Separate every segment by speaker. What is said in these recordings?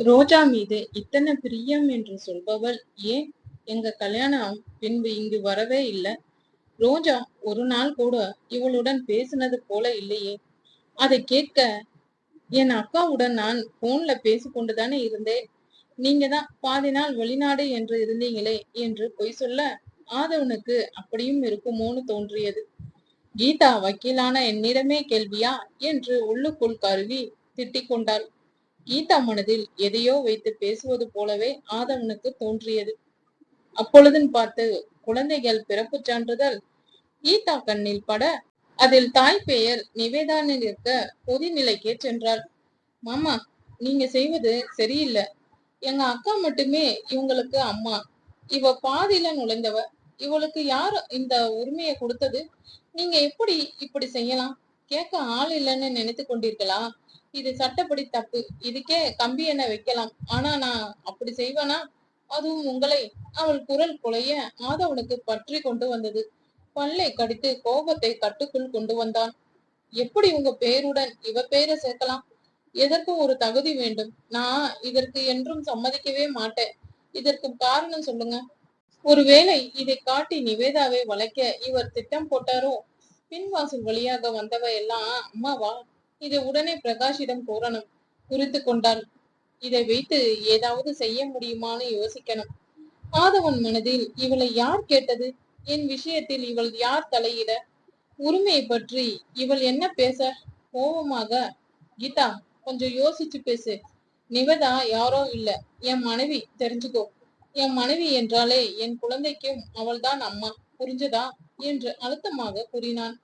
Speaker 1: ரோஜா மீது இத்தனை பிரியம் என்று சொல்பவள் ஏன்? எங்க கல்யாணம் பின்பு இங்கு வரவே இல்லை. ரோஜா ஒரு நாள் கூட இவளுடன் பேசினது போல இல்லையே. அதை கேட்க என் அக்காவுடன் நான் போன்ல பேசிக்கொண்டுதானே இருந்தேன். நீங்க தான் பாதி நாள் வெளிநாடு என்று இருந்தீங்களே என்று பொய் சொல்ல ஆதவனுக்கு அப்படியும் இருக்குமோன்னு தோன்றியது. கீதா வக்கீலான என்னிடமே கேள்வியா? என்று உள்ளுக்குள் கருவி திட்டிக் கொண்டாள் கீதா மனதில் எதையோ வைத்து பேசுவது போலவே ஆதவனுக்கு தோன்றியது. அப்பொழுதும் பார்த்து குழந்தைகள் பிறப்பு சான்றிதழ்? கீதா கண்ணில் பட அதில் தாய் பெயர் நிவேதானில் இருக்க பொதுநிலைக்கே சென்றாள். மாமா நீங்க செய்வது சரியில்லை. எங்க அக்கா மட்டுமே இவங்களுக்கு அம்மா. இவ பாதியில நுழைந்தவ. இவளுக்கு யார் இந்த உரிமையை கொடுத்தது? நீங்க எப்படி இப்படி செய்யலாம்? கேட்க ஆள் இல்லைன்னு நினைத்து கொண்டீர்களா? இது சட்டப்படி தப்பு. இதுக்கே கம்பி என்ன வைக்கலாம். ஆனா நான் அப்படி செய்வேனா? அதுவும் உங்களை. அவள் குரல் குலைய ஆதவனுக்கு பற்றி கொண்டு வந்தது. பல்லை கடித்து கோபத்தை கட்டுக்குள் கொண்டு வந்தான். எப்படி உங்க பேருடன் இவ பேரை சேர்க்கலாம்? எதற்கும் ஒரு தகுதி வேண்டும்? நான் இதற்கு என்றும் சம்மதிக்கவே மாட்டேன். இதற்கு காரணம் சொல்லுங்க. ஒருவேளை இதை காட்டி நிவேதாவை வளைக்க இவர் திட்டம் போட்டாரோ? பின்வாசல் வழியாக வந்தவ எல்லாம் அம்மாவா? இதை உடனே பிரகாஷிடம் கூறணும். குறித்து கொண்டாள். இதை வைத்து ஏதாவது செய்ய முடியுமான்னு யோசிக்கணும். ஆதவன் மனதில் இவளை யார் கேட்டது? என் விஷயத்தில் இவள் யார் தலையிட? உரிமையை பற்றி இவள் என்ன பேச? கோபமாக கீதா கொஞ்சம் யோசிச்சு பேசு. நிவதா யாரோ இல்ல. என் மனைவி தெரிஞ்சுக்கோ. என் மனைவி என்றாலே என் குழந்தைக்கும் அவள்தான் அம்மா. புரிஞ்சதா? என்று அழுத்தமாக கூறினான்.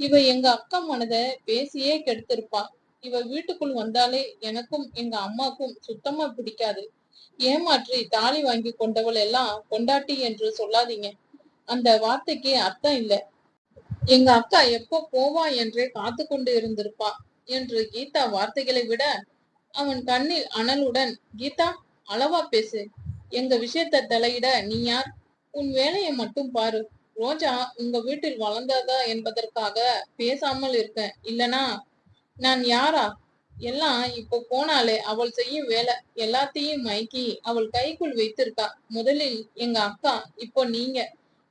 Speaker 1: இவ எங்க அக்கா மனத பேசியே கெடுத்திருப்பா. இவ வீட்டுக்குள் வந்தாலே எனக்கும் எங்க அம்மாக்கும் சுத்தமா பிடிக்காது. ஏமாற்றி தாலி வாங்கி கொண்டவள் எல்லாம் கொண்டாட்டி என்று சொல்லாதீங்க. அந்த வார்த்தைக்கு அர்த்தம் இல்ல. எங்க அக்கா எப்போ போவா என்றே காத்து கொண்டு இருந்திருப்பா என்று கீதா வார்த்தைகளை விட அவன் கண்ணில் அனலுடன் கீதா அளவா பேசு. எங்க விஷயத்த தலையிட நீ யார்? உன் வேலையை மட்டும் பாரு. ரோஜா உங்க வீட்டில் வளர்ந்ததா என்பதற்காக பேசாமல் இருக்கேன். இல்லனா நான் யாரா? எல்லாம் இப்போ போனாலே அவள் செய்யும் வேலை எல்லாத்தையும் மயக்கி அவள் கைக்குள் வைத்திருக்கா. முதலில் எங்க அக்கா இப்போ நீங்க.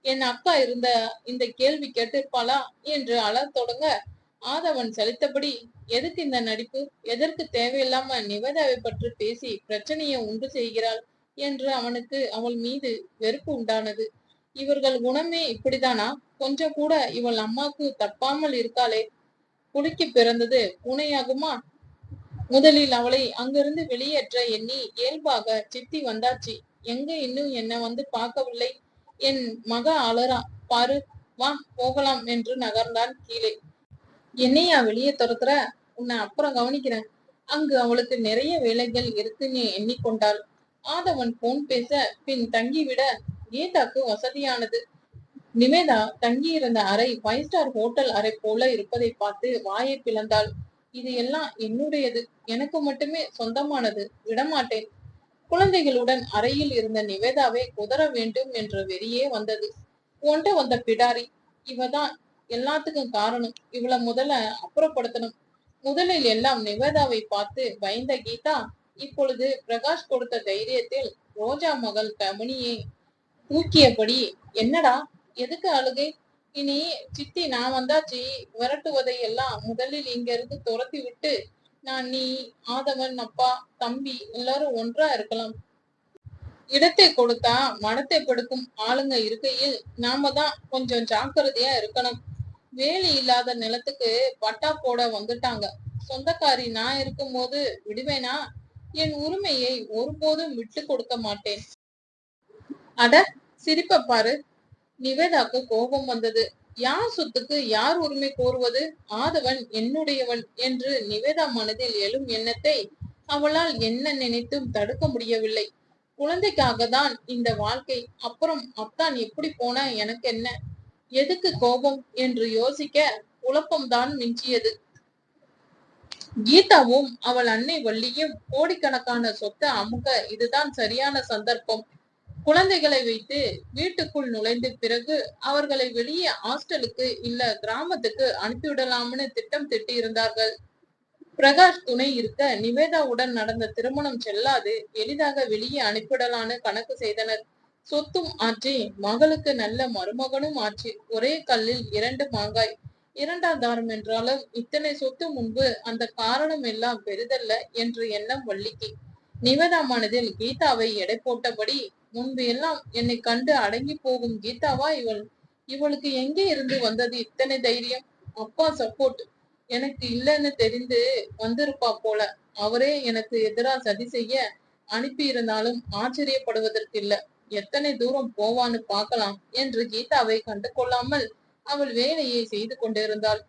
Speaker 1: என் அக்கா இருந்த இந்த கேள்வி கேட்டிருப்பாளா? என்று அழத் தொடங்க ஆதவன் சலித்தபடி எதுக்கு இந்த நடிப்பு? எதற்கு தேவையில்லாம நிவேதாவை பற்றி பேசி பிரச்சனையை உண்டு செய்கிறாள்? என்று அவனுக்கு அவள் மீது வெறுப்பு உண்டானது. இவர்கள் குணமே இப்படிதானா? கொஞ்சம் கூட இவள் அம்மாக்கு தப்பாமல் இருக்காளே. புலிக்கு பிறந்தது பூனையாகுமா? முதலில் அவளை அங்கிருந்து வெளியேற்ற எண்ணி இயல்பாக சித்தி வந்தாச்சு. எங்க இன்னும் என்ன வந்து பார்க்கவில்லை? என் மக அலறா. பாரு வா போகலாம் என்று நகர்ந்தான் கீழே. என்னையா வெளியே துரத்துற? உன்னை அப்புறம் கவனிக்கிறேன். அங்கு அவளுக்கு நிறைய வேலைகள் இருக்குன்னு எண்ணிக்கொண்டாள். ஆதவன் போன் பேச பின் தங்கிவிட கீதாக்கு வசதியானது. நிவேதா தங்கியிருந்த அறை ஃபைவ் ஸ்டார் ஹோட்டல் அறை போல இருப்பதை பார்த்து வாயை பிளந்தாள். இது எல்லாம் என்னுடையது. எனக்கு மட்டுமே சொந்தமானது. விடமாட்டேன். குழந்தைகளுடன் அறையில் இருந்த நிவேதாவை குதற வேண்டும் என்ற வெறியே வந்தது. கொண்டு வந்த பிடாரி இவதான் எல்லாத்துக்கும் காரணம். இவளை முதல்ல அப்புறப்படுத்தணும். முதலில் எல்லாம் நிவேதாவை பார்த்து பயந்த கீதா இப்பொழுது பிரகாஷ் கொடுத்த தைரியத்தில் ரோஜா மகள் கமனியை தூக்கியபடி என்னடா எதுக்கு அழுகை? இனி சித்தி நான் வந்தாச்சு. விரட்டுவதை எல்லாம் முதலில் இங்க இருந்து துரத்தி விட்டு நான் நீ ஆதவன் அப்பா தம்பி எல்லாரும் ஒன்றா இருக்கலாம். இடத்தை கொடுத்தா மனத்தை படுக்கும் ஆளுங்க இருக்கையில் நாம தான் கொஞ்சம் ஜாக்கிரதையா இருக்கணும். வேலி இல்லாத நிலத்துக்கு பட்டா போட வந்துட்டாங்க. சொந்தக்காரி நான் இருக்கும்போது விடுவேனா? என் உரிமையை ஒருபோதும் விட்டு கொடுக்க மாட்டேன். அட சிரிப்ப பாரு. நிவேதாக்கு கோபம் வந்தது. யார் சொத்துக்கு யார் உரிமை கோருவது? ஆதவன் என்னுடையவன் என்று நிவேதா மனதில் எழும் எண்ணத்தை அவளால் என்ன நினைத்தும் தடுக்க முடியவில்லை. குழந்தைக்காக தான் இந்த வாழ்க்கை. அப்புறம் அத்தான் எப்படி போன? எனக்கு என்ன? எதுக்கு கோபம்? என்று யோசிக்க குழப்பம்தான் மிஞ்சியது. கீதாவும் அவள் அன்னை வள்ளியும் கோடிக்கணக்கான சொத்தை அமுக இதுதான் சரியான சந்தர்ப்பம். குழந்தைகளை வைத்து வீட்டுக்குள் நுழைந்த பிறகு அவர்களை வெளியே ஹாஸ்டலுக்கு இல்ல கிராமத்துக்கு அனுப்பிவிடலாம்னு திட்டம் திட்டி இருந்தார்கள். பிரகாஷ் துணை இருக்க நிவேதாவுடன் நடந்த திருமணம் செல்லாது எளிதாக வெளியே அனுப்பிடலான்னு கணக்கு செய்தனர். சொத்தும் ஆச்சு மகளுக்கு நல்ல மருமகனும் ஆச்சு ஒரே கல்லில் இரண்டு மாங்காய். இரண்டாம் தாரம் என்றாலும் இத்தனை சொத்து முன்பு அந்த காரணம் எல்லாம் பெரிதல்ல என்று எண்ணம் வள்ளிக்கு. நிவேதா மனதில் கீதாவை எடை போட்டபடி முன்பு எல்லாம் என்னை கண்டு அடங்கி போகும் கீதாவா இவள்? இவளுக்கு எங்கே இருந்து வந்தது இத்தனை தைரியம்? அப்பா சப்போர்ட் எனக்கு இல்லைன்னு தெரிந்து வந்திருப்பா போல. அவரே எனக்கு எதிரா சதி செய்ய அனுப்பி இருந்தாலும் ஆச்சரியப்படுவதற்கு இல்ல. எத்தனை தூரம் போவான்னு பார்க்கலாம் என்று கீதாவை கண்டு கொள்ளாமல் அவள் வேலையை செய்து கொண்டிருந்தாள்.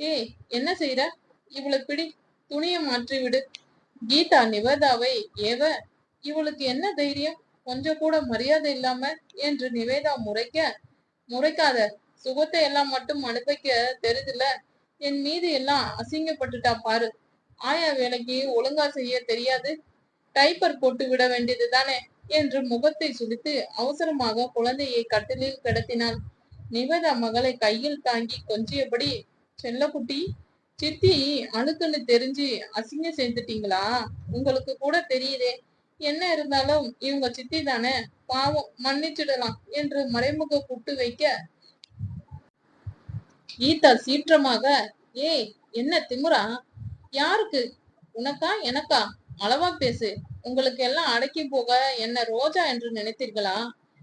Speaker 1: ஏய் என்ன செய்யற இவளை பிடி துணியை மாற்றி விடு கீதா நிவேதாவை ஏவ இவளுக்கு என்ன தைரியம்? கொஞ்சம் கூட மரியாதை இல்லாம என்று நிவேதா முறைக்க முறைக்காத சுகத்தை எல்லாம் மட்டும் அனுப்பிக்க தெரியுதுல என் மீது எல்லாம் அசிங்கப்பட்டுட்டா பாரு. ஆயா வேலைக்கு ஒழுங்கா செய்ய தெரியாது. டைப்பர் போட்டு விட வேண்டியது தானே என்று முகத்தை சுழித்து அவசரமாக குழந்தையை கட்டிலில் கிடத்தினாள். நிவேதா மகளை கையில் தாங்கி கொஞ்சியபடி செல்லக்குட்டி சித்தி அழுக்குன்னு தெரிஞ்சு அசிங்கம் செஞ்சுட்டீங்களா உங்களுக்கு கூட தெரியுதே. என்ன இருந்தாலும் இவங்க சித்தி தானே? பாவம் மன்னிச்சிடலாம் என்று மறைமுக கூட்டு வைக்க கீதா சீற்றமாக ஏய் என்ன திமுறா? யாருக்கு? உனக்கா எனக்கா? அளவா பேசு. உங்களுக்கு எல்லாம் அடக்கி போக என்ன ரோஜா என்று நினைத்தீர்களா?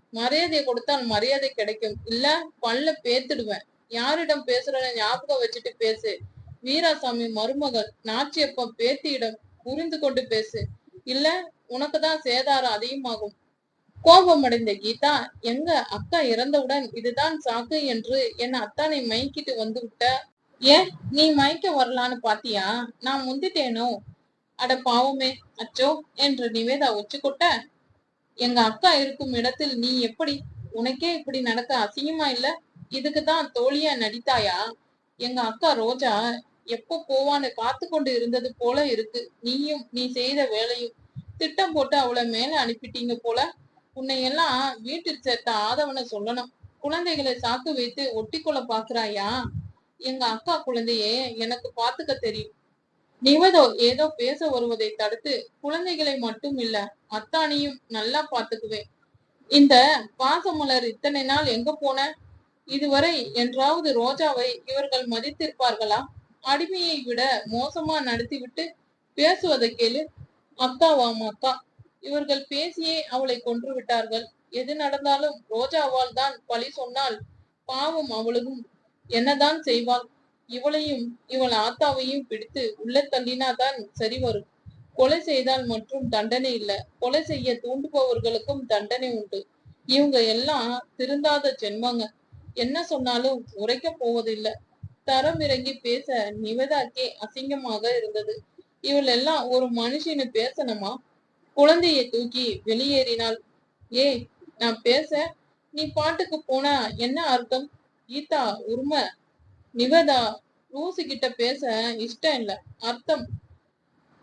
Speaker 1: மரியாதை கொடுத்தால் மரியாதை கிடைக்கும். இல்ல பல்ல பேத்துடுவேன். யாரிடம் பேசுறத ஞாபகம் வச்சுட்டு பேசு. வீராசாமி மருமகள் நாச்சியப்ப பேத்தியிடம் புரிந்து கொண்டு பேசு. இல்ல உனக்குதான் சேதாரம் அதிகமாகும். கோபம் அடைந்த கீதா எங்க அக்கா இறந்தவுடன் இதுதான் சாக்கு என்று என் அத்தானை மயக்கிட்டு வந்து விட்ட. ஏன் நீ மயக்க வரலான்னு பாத்தியா? நான் முந்திட்டேனோ அட பாவமே அச்சோ என்று நிவேதா கொட்ட எங்க அக்கா இருக்கும் இடத்தில் நீ எப்படி? உனக்கே இப்படி நடக்க அசிங்கமா இல்ல? இதுக்குதான் தோழியா நடித்தாயா? எங்க அக்கா ரோஜா எப்போ போவான்னு காத்து கொண்டு இருந்தது போல இருக்கு. நீயும் நீ செய்த வேலையும். திட்டம் போட்டு அவளை மேல அனுப்பிட்டீங்க போல. உன்னை எல்லாம் வீட்டில் சேர்த்த ஆதவனை சொல்லணும். குழந்தைகளை சாக்கு வைத்து ஒட்டிக்கொள்ள பாக்குறாயா எங்க அக்கா குழந்தையே எனக்கு பாத்துக்க தெரியும். நிவதோ ஏதோ பேச வருவதை தடுத்து குழந்தைகளை மட்டும் இல்ல அத்தானியும் நல்லா பாத்துக்குவேன். இந்த பாசமலர் இத்தனை நாள் எங்க போன? இதுவரை என்றாவது ரோஜாவை இவர்கள் மதித்திருப்பார்களா? அடிமையை விட மோசமா நடத்திவிட்டு பேசுவதை கேளு. அக்காவாம் அக்கா இவர்கள் பேசியே அவளை கொன்று விட்டார்கள். எது நடந்தாலும் ரோஜாவால் தான் பழி சொன்னால் பாவம் அவளுக்கும். என்னதான் செய்வாள்? இவளையும் இவள் ஆத்தாவையும் பிடித்து உள்ள தள்ளினாதான் சரி வரும். கொலை செய்தால் மட்டும் தண்டனை இல்ல. கொலை செய்ய தூண்டுபவர்களுக்கும் தண்டனை உண்டு. இவங்க எல்லாம் திருந்தாத ஜென்மங்க. என்ன சொன்னாலும் உரைக்க போவதில்லை. தரம் இறங்கி பேச நிவதாக்கே அசிங்கமாக இருந்தது. இவள் எல்லாம் ஒரு மனுஷனு பேசணுமா? குழந்தைய தூக்கி வெளியேறினாள். ஏய் நான் பேச நீ பாட்டுக்கு போனா என்ன அர்த்தம்? கீதா உரும நிவதா ரூசு கிட்ட பேச இஷ்டம் இல்ல அர்த்தம்.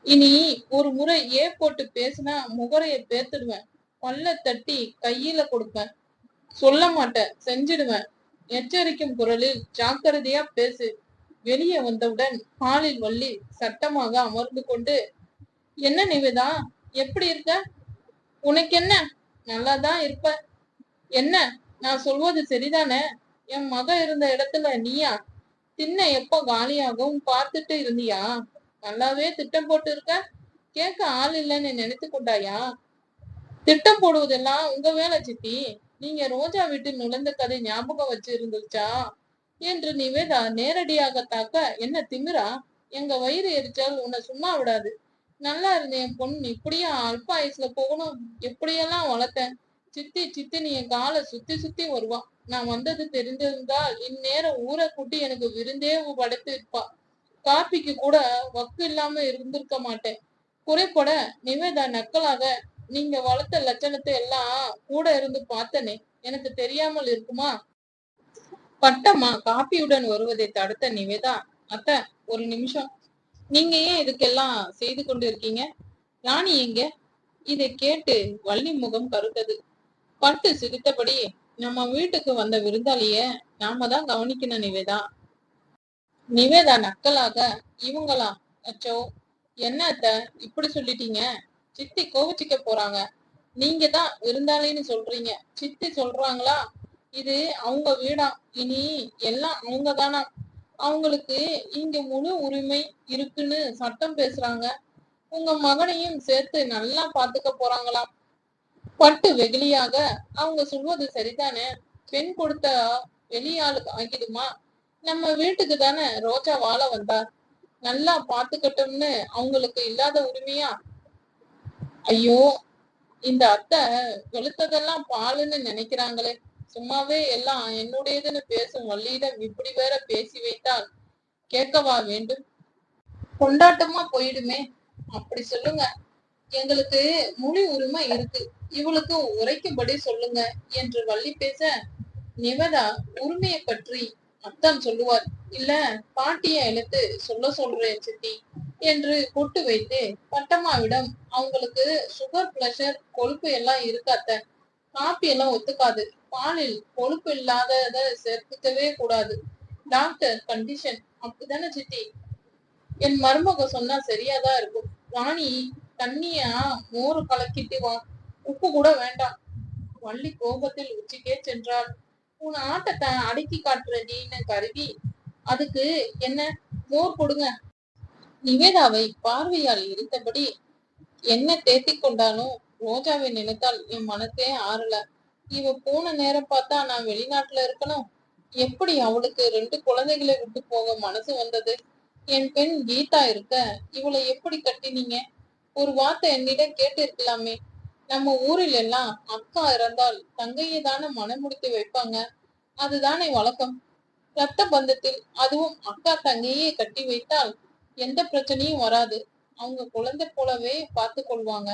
Speaker 1: இனி ஒரு முறை ஏ போட்டு பேசினா முகரைய பேத்துடுவேன். பல்ல தட்டி கையில கொடுப்பேன். சொல்ல மாட்டேன் செஞ்சிடுவேன். எச்சரிக்கும் குரலில் ஜாக்கிரதையா பேசு. வெளியே வந்தவுடன் ஹாலில் வள்ளி சட்டமாக அமர்ந்து கொண்டு என்ன நிவேதா எப்படி இருக்க? உனக்கு என்ன நல்லாதான் இருப்ப. என்ன? நான் சொல்வது சரிதானே? என் மக இருந்த இடத்துல நீயா? தின்ன எப்ப காலியாகவும் பார்த்துட்டு இருந்தியா? நல்லாவே திட்டம் போட்டு இருக்க கேட்க ஆள் இல்லைன்னு நினைத்து கொண்டாயா? திட்டம் போடுவதெல்லாம் உங்க வேலை சித்தி. நீங்க ரோஜா வீட்டில் நுழைந்த கதை ஞாபகம் வச்சு இருந்துச்சா என்று நிவேதா நேரடியாக தாக்க என்ன திமிரா? எங்க வயிறு எரிச்சால் உன்னை சும்மா விடாது. நல்லா இருந்தேன் என் பொண்ணு இப்படியா அல்ப ஆயுசுல போகணும்? எப்படியெல்லாம் வளர்த்தேன்? சித்தி சித்தி நீ என் காலை சுத்தி சுத்தி வருவான் நான் வந்தது தெரிந்திருந்தால் இந்நேரம் ஊரை கூட்டி எனக்கு விருந்தே படைத்து இருப்பா. காப்பிக்கு கூட வக்கு இல்லாம இருந்திருக்க மாட்டேன். குறைப்பட நிவேதா நக்கலாக நீங்க வளர்த்த லட்சணத்தை எல்லாம் கூட இருந்து பார்த்தனே எனக்கு தெரியாமல் இருக்குமா? பட்டம்மா காப்பியுடன் வருவதை தடுத்த நிவேதா. அத்த ஒரு நிமிஷம். நீங்க ஏன் இதுக்கெல்லாம் செய்து கொண்டு இருக்கீங்க ராணி எங்க? இதை கேட்டு வள்ளி முகம் கருத்தது. பட்டு சிரித்தபடி நம்ம வீட்டுக்கு வந்த விருந்தாளிய நாம தான் கவனிக்கணும் நிவேதா. நிவேதா நக்கலாக இவங்களா? அச்சோ என்ன அத்த இப்படி சொல்லிட்டீங்க? சித்தி கோவிச்சுக்க போறாங்க. நீங்க தான் விருந்தாளின்னு சொல்றீங்க. சித்தி சொல்றாங்களா? இது அவங்க வீடா? இனி எல்லாம் அவங்க தானா? அவங்களுக்கு இங்க முழு உரிமை இருக்குன்னு சட்டம் பேசுறாங்க. உங்க மகனையும் சேர்த்து நல்லா பாத்துக்க போறாங்களாம். பட்டு வெகுளியாக அவங்க சொல்வது சரிதானே? பெண் கொடுத்த வெளியாளுக்கு ஆகிடுமா? நம்ம வீட்டுக்கு தானே ரோஜா வாழ வந்தா? நல்லா பாத்துக்கட்டும்னு அவங்களுக்கு இல்லாத உரிமையா? ஐயோ இந்த அத்தை வெளுத்ததெல்லாம் பாலுன்னு நினைக்கிறாங்களே. சும்மாவே எல்லாம் என்னுடையதுன்னு பேசும் வள்ளியிடம் இப்படி வேற பேசி வைத்தால் கேட்கவா வேண்டும்? கொண்டாட்டமா போயிடுமே. அப்படி சொல்லுங்க. எங்களுக்கு மொழி உரிமை இருக்கு. இவளுக்கு உரைக்கும்படி சொல்லுங்க என்று வள்ளி பேச நிவதா உரிமையை பற்றி அத்தான் சொல்லுவார். இல்ல பாட்டிய எழுத்து சொல்ல சொல்றேன் சித்தி. என்று கொட்டு வைத்து பட்டம்மாவிடம் அவங்களுக்கு சுகர் பிரஷர் கொழுப்பு எல்லாம் இருக்காத்த காப்பி எல்லாம் ஒத்துக்காது. பாலில் கொழுப்பு இல்லாதத சேர்த்துக்கவே கூடாது. டாக்டர் கண்டிஷன் அப்படிதானே சித்தி? என் மருமக சொன்னா சரியாதான் இருக்கும். ராணி தண்ணியா? மோர் கலக்கிட்டு வா. உப்பு கூட வேண்டாம். வள்ளி கோபத்தில் உச்சிக்கே சென்றாள். உன் ஆட்டத்தை அடக்கி காட்டுறடின்னு கருதி அதுக்கு என்ன? மோர் கொடுங்க. நிவேதாவை பார்வையால் இருந்தபடி என்ன தேத்தி கொண்டாலும் ரோஜாவை நினைத்தால் என் மனசே ஆறல. இவ போன நேரம் பார்த்தா நான் வெளிநாட்டுல இருக்கணும். எப்படி அவளுக்கு ரெண்டு குழந்தைகளை விட்டு போக மனசு வந்தது? என் பெண் கீதா இருக்க இவளை எப்படி கட்டினீங்க? ஒரு வார்த்தை என்னிடம் கேட்டு இருக்கலாமே நம்ம ஊரில் எல்லாம் அக்கா இறந்தால் தங்கையை தானே மனமுடித்து வைப்பாங்க? அதுதானே வழக்கம். ரத்த பந்தத்தில் அதுவும் அக்கா தங்கையே கட்டி வைத்தால் எந்த பிரச்சனையும் வராது. அவங்க குழந்தை போலவே பார்த்து கொள்வாங்க.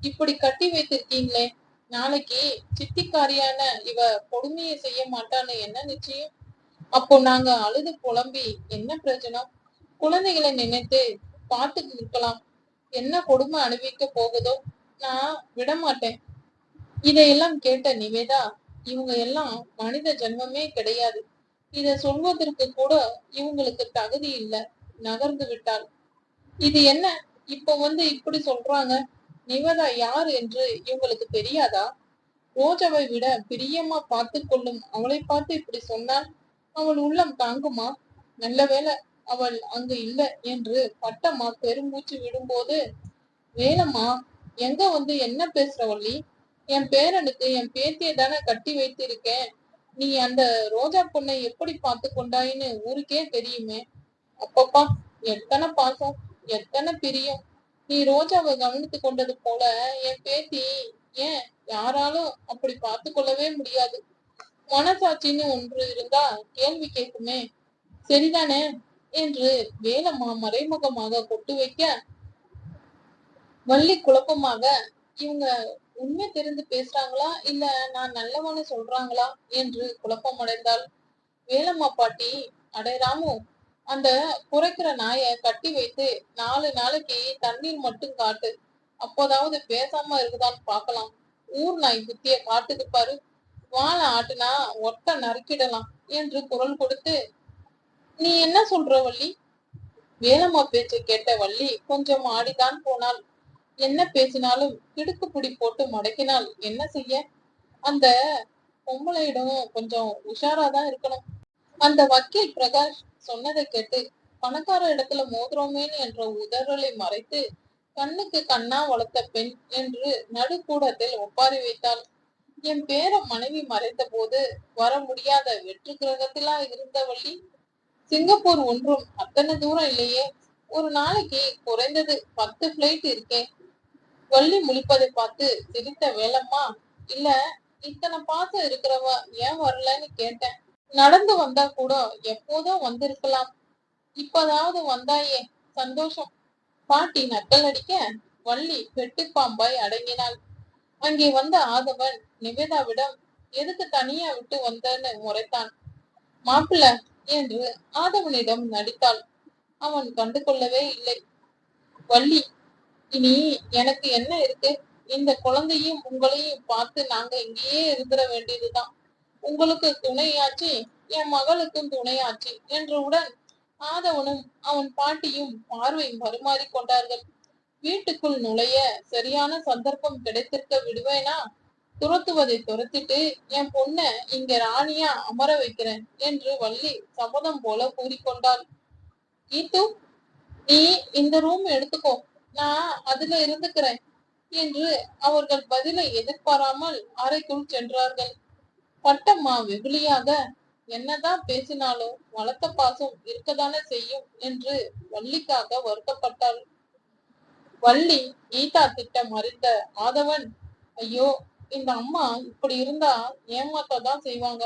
Speaker 1: இப்படி கட்டி வைத்திருக்கீங்களே நாளைக்கு சித்திக்காரியான இவ கொடுமையை செய்ய மாட்டான்னு என்ன நிச்சயம்? அப்போ நாங்க அழுது புலம்பி என்ன பிரச்சனை? குழந்தைகளை நினைத்து பார்த்து இருக்கலாம். என்ன கொடுமை அனுபவிக்க போகுதோ? நான் விடமாட்டேன். இதையெல்லாம் கேட்ட நிவேதா இவங்க எல்லாம் மனித ஜென்மமே கிடையாது. இத சொல்வதற்கு கூட இவங்களுக்கு தகுதி இல்லை. நகர்ந்து விட்டாள். இது என்ன? இப்போ வந்து இப்படி சொல்றாங்க? நிவதா யார் என்று இவங்களுக்கு தெரியாதா? ரோஜாவை விட பிரியமா பார்த்து கொள்ளும் அவளை பார்த்து இப்படி சொன்னால் அவள் உள்ளம் தாங்குமா? நல்ல வேலை அவள் அங்கு இல்லை என்று பட்டம்மா பெருமூச்சு விடும்போது வேலம்மா எங்க வந்து என்ன பேசுற வள்ளி? என் பேரனுக்கு என் பேத்தியை தானே கட்டி வைத்திருக்கேன். நீ அந்த ரோஜா பொண்ணை எப்படி பார்த்து கொண்டாயின்னு ஊருக்கே தெரியுமே. அப்பப்பா எத்தனை பாசம் எத்தனை பிரியம். நீ ரோஜாவை கவனித்து கொண்டது போல என் பேத்தி ஏன் யாராலும் அப்படி பார்த்து கொள்ளவே முடியாது. மனசாட்சின்னு ஒன்று இருந்தா கேள்வி கேட்குமே. சரிதானே? என்று வேலம்மா மறைமுகமாக கொட்டு வைக்க வள்ளி குழப்பமாக இவங்க உண்மை தெரிந்து பேசுறாங்களா? இல்ல நான் நல்லவனு சொல்றாங்களா? என்று குழப்பம் அடைந்தால் வேலம்மா பாட்டி அடையராமோ அந்த குறைக்கிற நாய கட்டி வைத்து நாலு நாளைக்கு தண்ணீர் மட்டும் காட்டு. அப்போதாவது பேசாம இருக்குதான்னு பார்க்கலாம். ஊர் நாய் புத்திய காட்டுது பாரு. வாழை ஆட்டுனா ஒட்ட நறுக்கிடலாம் என்று குரல் கொடுத்து நீ என்ன சொல்ற வள்ளி? வேலம்மா பேச்சை கேட்ட வள்ளி கொஞ்சம் ஆடிதான் போனாள். என்ன பேசினாலும் கிடுக்கு பிடி போட்டு மடக்கினால் என்ன செய்ய? அந்த பொம்பளையிடம் கொஞ்சம் உஷாராதான் இருக்கணும். அந்த வக்கீல் பிரகாஷ் சொன்னதை கேட்டு பணக்கார இடத்துல மோதுறோமேன்னு என்ற உதறலை மறைத்து கண்ணுக்கு கண்ணா வளர்த்த பெண் என்று நடுக்கூடத்தில் ஒப்பாரி வைத்தாள். என் பேர மனைவி மறைத்த போது வர முடியாத வெற்று கிரகத்திலா இருந்தவள்ளி சிங்கப்பூர் ஒன்றும் அத்தனை தூரம் இல்லையே. ஒரு நாளைக்கு குறைந்தது பத்து பிளைட் இருக்கேன் வள்ளி முழிப்பதை பார்த்து சிரித்த வேலம்மா இல்ல இத்தனை பாசம் இருக்கிறவ ஏன் வரலன்னு கேட்டேன். நடந்து வந்தா கூட எப்போதும் வந்திருக்கலாம். இப்பதாவது வந்தாயே சந்தோஷம். பாட்டி நக்கல் அடிக்க வள்ளி வெட்டுப்பாம்பாய் அடங்கினாள். அங்கே வந்த ஆதவன் நிவேதாவிடம் எதுக்கு தனியா விட்டு வந்தன்னு? முறைத்தான். மாப்பிள்ள என்று ஆதவனிடம் நடித்தாள். அவன் கண்டு கொள்ளவே இல்லை. வள்ளி இனி எனக்கு என்ன இருக்கு? இந்த குழந்தையும் உங்களையும் பார்த்து நாங்க இங்கேயே இருந்துட வேண்டியதுதான். உங்களுக்கு துணையாச்சு என் மகளுக்கும் துணையாச்சு என்றவுடன் ஆதவனும் அவன் பாட்டியும் பார்வை மறுமாறி கொண்டார்கள். வீட்டுக்குள் நுழைய சரியான சந்தர்ப்பம் கிடைத்திருக்க விடுவேனா? துரத்துவதை துரத்திட்டு என் பொண்ண இங்க ராணியா அமர வைக்கிறேன் என்று வள்ளி சபதம் போல கூறிக்கொண்டாள். கீத்து நீ இந்த ரூம் எடுத்துக்கோ நான் அதுல இருந்துக்கிறேன் என்று அவர்கள் பதிலை எதிர்பாராமல் அறைக்குள் சென்றார்கள். பட்டம்மா வெகுளியாக என்னதான் பேசினாலும் வளர்த்த பாசம் இருக்கதானே செய்யும் என்று வள்ளிக்காக வருத்தப்பட்டாள். வள்ளி கீதா திட்டம் அறிந்த ஆதவன் ஐயோ இந்த அம்மா இப்படி இருந்தா ஏமாத்ததான் செய்வாங்க.